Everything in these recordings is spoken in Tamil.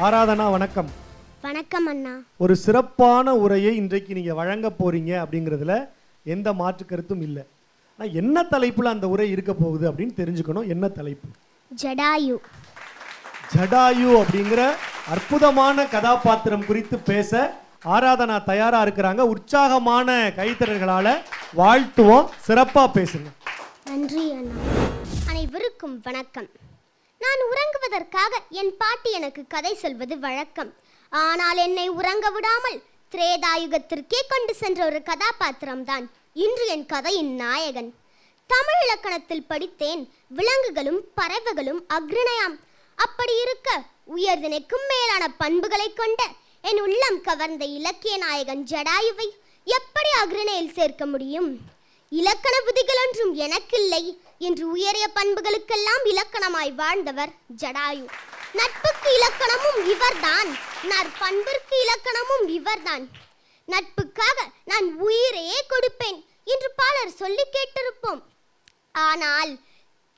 ஆராதனா வணக்கம். வணக்கம் அண்ணா. ஒரு சிறப்பான உரையை இன்றைக்கு நீங்க வழங்க போறீங்க அப்படிங்கிறதுல எந்த மாற்று கருத்தும் இல்லை. ஆனா என்ன தலைப்புல அந்த உரை இருக்க போகுது அப்படின்னு தெரிஞ்சுக்கணும். என்ன தலைப்பு? ஜடாயு. ஜடாயு அப்படிங்கிற அற்புதமான கதாபாத்திரம் குறித்து பேச ஆராதனா தயாரா இருக்கிறாங்க. உற்சாகமான கைத்தறல்களால வாழ்த்துவோம். சிறப்பா பேசுங்க. நன்றி அண்ணா. அனைவருக்கும் வணக்கம். நான் உறங்குவதற்காக என் பாட்டி எனக்கு கதை சொல்வது வழக்கம். ஆனால் என்னை உறங்க விடாமல் திரேதாயுகத்திற்கே கொண்டு சென்ற ஒரு கதாபாத்திரம்தான் இன்று என் கதையின் நாயகன். தமிழ் இலக்கணத்தில் படித்தேன் விலங்குகளும் பறவைகளும் அக்ரிணயாம் அப்படி இருக்க உயர்தினைக்கும் மேலான பண்புகளை கொண்ட என் உள்ளம் கவர்ந்த இலக்கிய நாயகன் ஜடாயுவை எப்படி அக்ரிணையில் சேர்க்க முடியும்? இலக்கண விதிகள் என்றும் எனக்கில்லை என்று உயரிய பண்புகளுக்கெல்லாம் இலக்கணமாய் வாழ்ந்தவர் ஜடாயு. நட்புக்கு இலக்கணமும் இவர்தான். நற்பண்பிற்கு இலக்கணமும் இவர்தான். நட்புக்காக நான் உயிரையே கொடுப்பேன் என்று பலர் சொல்லி கேட்டிருப்போம். ஆனால்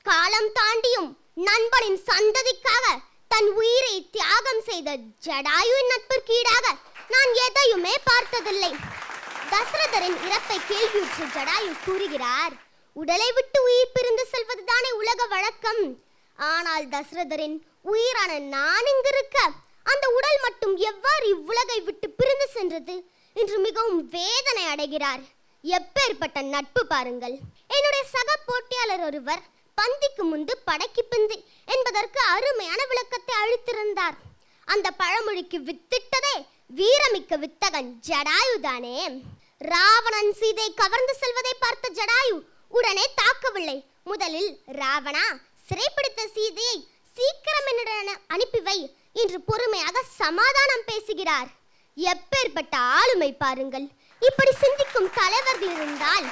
காலம் தாண்டியும் நண்பனின் சந்ததிக்காக தன் உயிரை தியாகம் செய்த ஜடாயுவின் நட்பிற்கு ஈடாக நான் எதையுமே பார்த்ததில்லை. தசரதரின் இறப்பை கேள்வியுற்று ஜடாயு கூறுகிறார். உடலை விட்டு உயிர் பிரிந்து செல்வதுதானே உலக வழக்கம். ஆனால் தசரதரின் உயிரான நான் இங்கிருக்க அந்த உடல் மட்டும் எவ்வாறு இவ்வுலகை விட்டு பிரிந்து சென்றது? என்று மிகவும் வேதனை அடைகிறார். எப்பேற்பட்ட நட்பு பாருங்கள். என்னுடைய சக போட்டியாளர் ஒருவர் பந்திக்கு முந்து படைக்கு பிந்தி என்பதற்கு அருமையான விளக்கத்தை அளித்திருந்தார். அந்த பழமொழிக்கு வித்திட்டதே வீரமிக்க வித்தகன் ஜடாயுதானே. ராவணன் சீதை கவர்ந்து செல்வதை பார்த்த ஜடாயு உடனே தாக்கவில்லை. முதலில் ராவணா சிறைப்பிடித்த சீதையை சீக்கிரம் என்னுடன் அனுப்பி வை என்று பொறுமையாக சமாதானம் பேசுகிறார். எப்பேற்பட்ட ஆளுமை பாருங்கள். இப்படி சிந்திக்கும் தலைவர்கள் இருந்தால்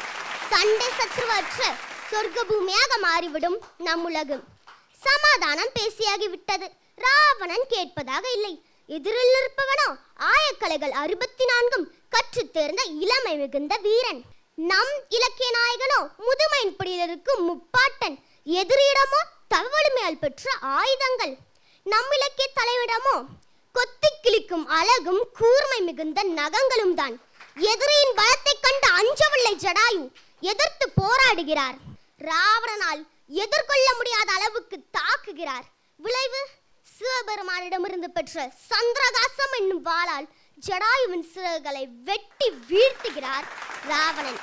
சண்டை சச்சுவற்ற சொர்க்க பூமியாக மாறிவிடும் நம் உலகம். சமாதானம் பேசியாகிவிட்டது. ராவணன் கேட்பதாக இல்லை. எதிரில் இருப்பவனோ ஆயக்கலைகள் அறுபத்தி நான்கும் கற்று தேர்ந்த இளமை மிகுந்த வீரன். நம் இலக்கிய நாயகனோ முதுமையின் பிடியில் முப்பாட்டன் எதிரிடமோ தவழுமையால் பெற்ற ஆயுதங்கள். நம் இலக்கிய தலைவிடமோ கொத்தி கிழிக்கும் அழகும் கூர்மை மிகுந்த நகங்களும் தான். எதிரியின் பலத்தை கண்டு அஞ்சவில்லை ஜடாயு எதிர்த்து போராடுகிறார். ராவணனால் எதிர்கொள்ள முடியாத அளவுக்கு தாக்குகிறார். விளைவு? சிவபெருமானிடமிருந்து பெற்ற சந்திரகாசம் என்னும் வாளால் ஜடாயுவின் சிறகுகளை வெட்டி வீழ்த்துகிறார் ராவணன்.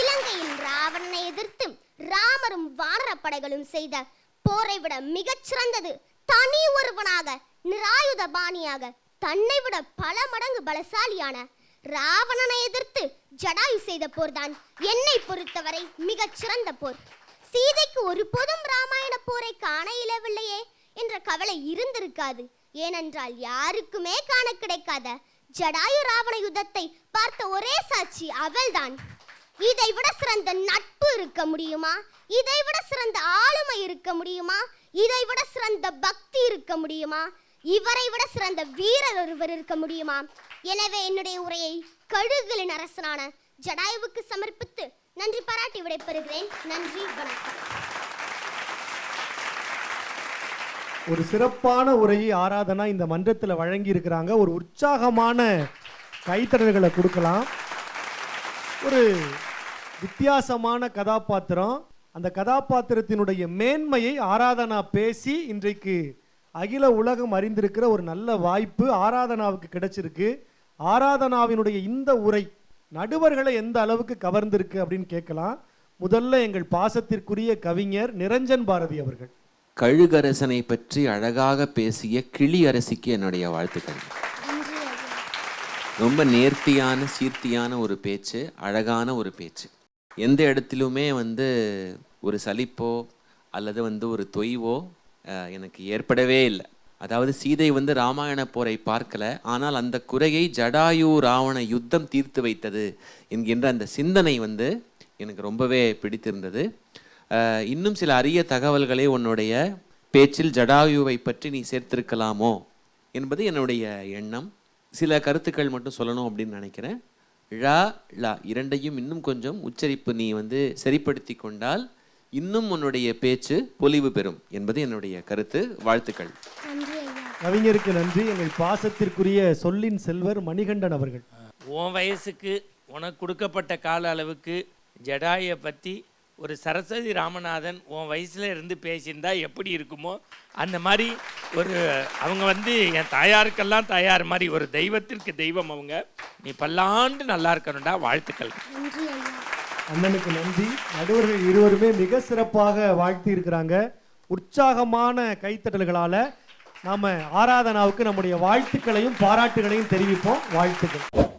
இலங்கையில் ராவணனை எதிர்த்து ராமரும் வானரப்படைகளும் செய்த போரை விட மிகச்சிறந்தது தனி ஒருவனாக நிராயுத பாணியாக தன்னை விட பல மடங்கு பலசாலியான ராவணனை எதிர்த்து ஜடாயு செய்த போர்தான் என்னை பொறுத்தவரை மிகச்சிறந்த போர். சீதைக்கு ஒருபோதும் ராமாயண போரை காண இயலவில்லையே. என்ற கவலை இருந்திருக்காது. ஏனென்றால் யாருக்குமே காண கிடைக்காத ஜடாயு ராவண யுத்தத்தை பார்த்த ஒரே சாட்சி அவள்தான். இதை விட சிறந்த நட்பு இருக்க முடியுமா? இதை விட சிறந்த ஆளுமை இருக்க முடியுமா? இதை விட சிறந்த பக்தி இருக்க முடியுமா? இவரை விட சிறந்த வீரர் ஒருவர் இருக்க முடியுமா? எனவே என்னுடைய உரையை கழுகுகளின் அரசனான ஜடாயுவுக்கு சமர்ப்பித்து நன்றி பாராட்டி விடைபெறுகிறேன். நன்றி வணக்கம். ஒரு சிறப்பான உரையை ஆராதனா இந்த மன்றத்தில் வழங்கி இருக்கிறாங்க ஒரு உற்சாகமான கைத்தடல்களை கொடுக்கலாம். ஒரு வித்தியாசமான கதாபாத்திரம். அந்த கதாபாத்திரத்தினுடைய மேன்மையை ஆராதனா பேசி இன்றைக்கு அகில உலகம் அறிந்திருக்கிற ஒரு நல்ல வாய்ப்பு ஆராதனாவுக்கு கிடைச்சிருக்கு. ஆராதனாவினுடைய இந்த உரை நடுவர்களை எந்த அளவுக்கு கவர்ந்திருக்கு அப்படின்னு கேட்கலாம். முதல்ல எங்கள் பாசத்திற்குரிய கவிஞர் நிரஞ்சன் பாரதி அவர்கள். கழுகரசனை பற்றி அழகாக பேசிய கிளி அரசிக்கு என்னுடைய வாழ்த்துக்கள். ரொம்ப நேர்த்தியான சீர்த்தியான ஒரு பேச்சு அழகான ஒரு பேச்சு. எந்த இடத்திலுமே வந்து ஒரு சலிப்போ அல்லது வந்து ஒரு தொய்வோ எனக்கு ஏற்படவே இல்லை. அதாவது சீதை வந்து ராமாயண போரை பார்க்கல ஆனால் அந்த குறையை ஜடாயு ராவண யுத்தம் தீர்த்து வைத்தது என்கின்ற அந்த சிந்தனை வந்து எனக்கு ரொம்பவே பிடித்திருந்தது. இன்னும் சில அரிய தகவல்களை உன்னுடைய பேச்சில் ஜடாயுவை பற்றி நீ சேர்த்திருக்கலாமோ என்பது என்னுடைய எண்ணம். சில கருத்துக்கள் மட்டும் சொல்லணும் அப்படின்னு நினைக்கிறேன். ழ ல இரண்டையும் இன்னும் கொஞ்சம் உச்சரிப்பு நீ வந்து சரிப்படுத்தி கொண்டால் இன்னும் உன்னுடைய பேச்சு பொலிவு பெறும் என்பது என்னுடைய கருத்து. வாழ்த்துக்கள். நன்றி ஐயா. கவிஞருக்கு நன்றி. எங்கள் பாசத்திற்குரிய சொல்லின் செல்வர் மணிகண்டன் அவர்கள். உன் வயசுக்கு உனக்கு கொடுக்கப்பட்ட கால அளவுக்கு ஜடாயை பற்றி ஒரு சரஸ்வதி ராமநாதன் உன் வயசுல இருந்து பேசியிருந்தா எப்படி இருக்குமோ அந்த மாதிரி ஒரு அவங்க வந்து என் தாயாருக்கெல்லாம் தாயார் மாதிரி ஒரு தெய்வத்திற்கு தெய்வம் அவங்க. நீ பல்லாண்டு நல்லா இருக்கணும்டா வாழ்த்துக்கள். நன்றி ஐயா. அண்ணனுக்கு நன்றி. நடுவர்கள் இருவருமே மிக சிறப்பாக வாழ்த்தி இருக்கிறாங்க. உற்சாகமான கைத்தட்டல்களால நாம ஆராதனாவுக்கு நம்முடைய வாழ்த்துக்களையும் பாராட்டுகளையும் தெரிவிப்போம். வாழ்த்துக்கள்.